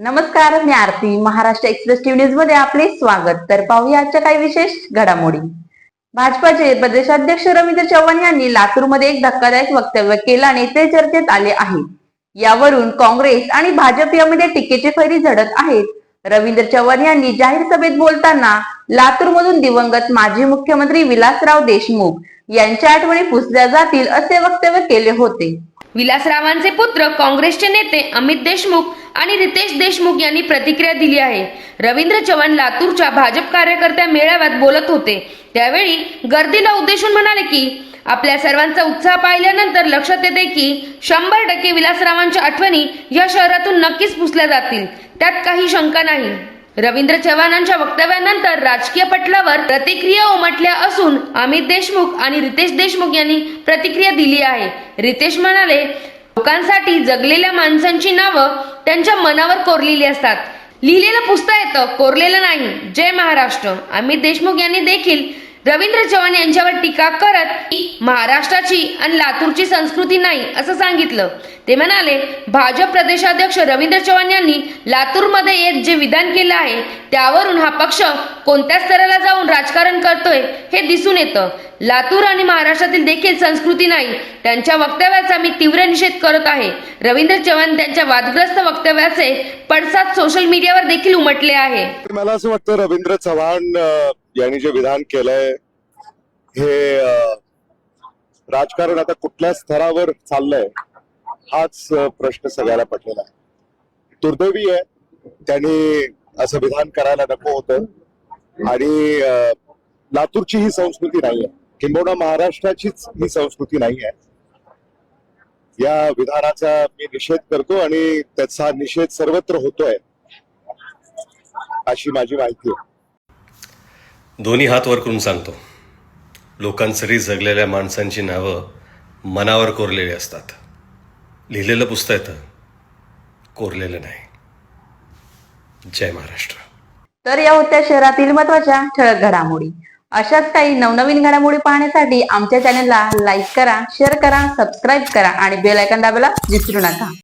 नमस्कार मी Aarti. Maharashtra express TV न्यूजमध्ये आपले स्वागत. तर पाहूया आजच्या काही विशेष घडामोडी. भाजपाचे प्रदेशाध्यक्ष रवींद्र चव्हाण यांनी लातूरमध्ये एक धक्कादायक वक्तव्य केल्याने ते चर्चेत आले आहे यावरून काँग्रेस आणि भाजप यामध्ये टीकेची फैरी झडत आहेत. रवींद्र चव्हाण यांनी जाहीर सभेत बोलताना लातूरमधून दिवंगत माजी मुख्यमंत्री विलासराव देशमुख यांच्या आठवणी पुसल्या जातील असे वक्तव्य केले होते. विलासरावांचे पुत्र काँग्रेसचे नेते अमित देशमुख आणि रितेश देशमुख यांनी प्रतिक्रिया दिली आहे. रवींद्र चव्हाण लातूरच्या भाजप कार्यकर्त्या मेळाव्यात बोलत होते. त्यावेळी गर्दीला उद्देशून म्हणाले की आपल्या सर्वांचा उत्साह पाहिल्यानंतर लक्षात येते की शंभर टक्के विलासरावांच्या आठवणी या शहरातून नक्कीच पुसल्या जातील. त्यात काही शंका नाही. रवींद्र चव्हाणांच्या वक्तव्यानंतर राजकीय पटलावर प्रतिक्रिया उमटल्या असून अमित देशमुख आणि रितेश देशमुख यांनी प्रतिक्रिया दिली आहे. रितेश म्हणाले लोकांसाठी जगलेल्या माणसांची नावं त्यांच्या मनावर कोरलेली असतात. लिहिलेलं पुस्तक येतं कोरलेलं नाही. जय महाराष्ट्र. अमित देशमुख यांनी देखील रवींद्र चव्हाण यांच्यावर टीका करत महाराष्ट्राची आणि लातूरची संस्कृती नाही असं सांगितलं. ते म्हणाले भाजप प्रदेशाध्यक्ष रवींद्र चव्हाण यांनी लातूरमध्ये एक जे विधान केलं आहे त्यावरून हा पक्ष कोणत्या स्तराला जाऊन राजकारण करतोय हे दिसून येतं. लातूर आणि महाराष्ट्रातील देखील संस्कृती नाही त्यांच्या वक्तव्याचा मी तीव्र निषेध करत आहे. रवींद्र चव्हाण त्यांच्या वादग्रस्त वक्तव्याचे पडसाद सोशल मीडियावर देखील उमटले आहे. मला असं वाटतं रवींद्र चव्हाण यांनी जे विधान केलंय हे राजकारण आता कुठल्या स्तरावर चाललंय हाच प्रश्न सगळ्याला पडलेला आहे. दुर्दैवी आहे त्यांनी असं विधान करायला नको होतं आणि लातूरची ही संस्कृती नाही आहे किंबहुना महाराष्ट्राचीच ही संस्कृती नाही आहे या विधानाचा मी निषेध करतो आणि त्याचा निषेध सर्वत्र होतोय अशी माझी माहिती आहे. दोन्ही हात वर करून सांगतो. लोकांसाठी जगलेल्या माणसांची नावं मनावर कोरलेली असतात. लिहिलेलं पुस्तक येतं कोरलेलं नाही. जय महाराष्ट्र. तर या होत्या शहरातील महत्त्वाच्या ठळक घडामोडी. अशाच काही नवनवीन घडामोडी पाहण्यासाठी आमच्या चॅनलला लाईक करा शेअर करा सबस्क्राईब करा आणि बेल आयकॉन दाबायला विसरू नका.